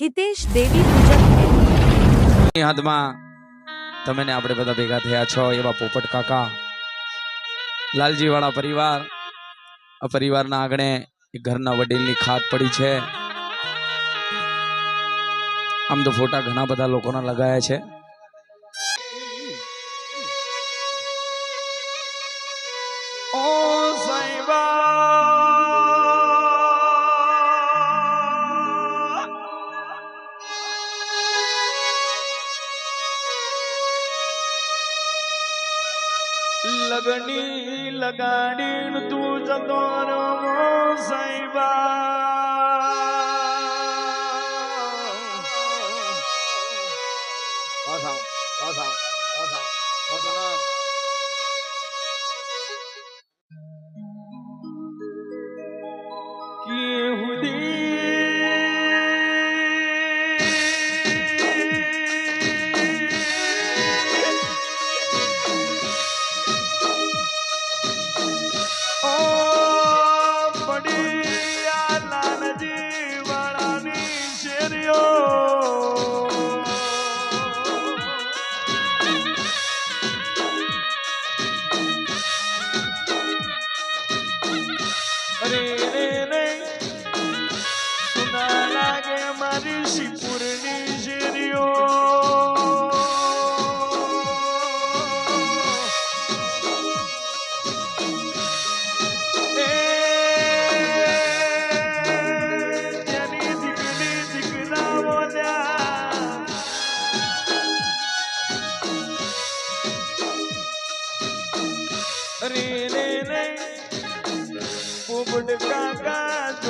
હિતેશ દેવી પૂજક હાથમાં તમે ને આપણે બધા ભેગા થયા છો એવા પોપટ કાકા લાલજી વાળા પરિવાર. આ પરિવારના આંગણે એક ઘરના વડીલની ખાત પડી છે. આમ તો ફોટા ઘણા બધા લોકોના લગાયા છે. ઓ સાઈબા लगणी लगाडीण तुझ दोनो साईबा কি হুদি મારી શિપુરની શેરીઓ અરે રે રે પોપટ કાકા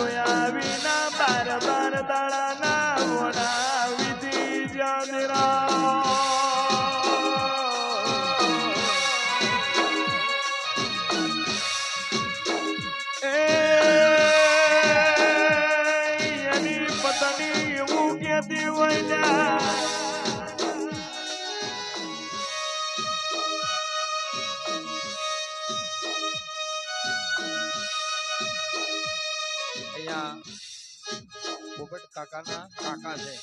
અહીંયા પોપટ કાકાના કાકા છે.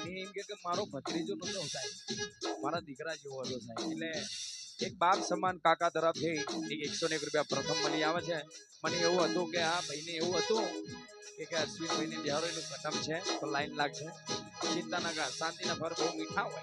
અને એમ કે મારો ભત્રીજો નતો સાહેબ મારા દીકરા જેવો હતો સાહેબ. એટલે એક બાપ સમાન કાકા તરફથી એક એકસો ને એક રૂપિયા પ્રથમ મળી આવે છે. મને એવું હતું કે આ ભાઈને એવું હતું કે કે અશ્વિનભાઈની બિહારોનું પ્રથમ છે, તો લાઈન લાગશે. ચિંતા ના કર શાંતિના ફર બહુ મીઠા હોય.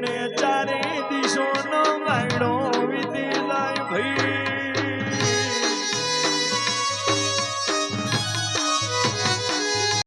ने चारे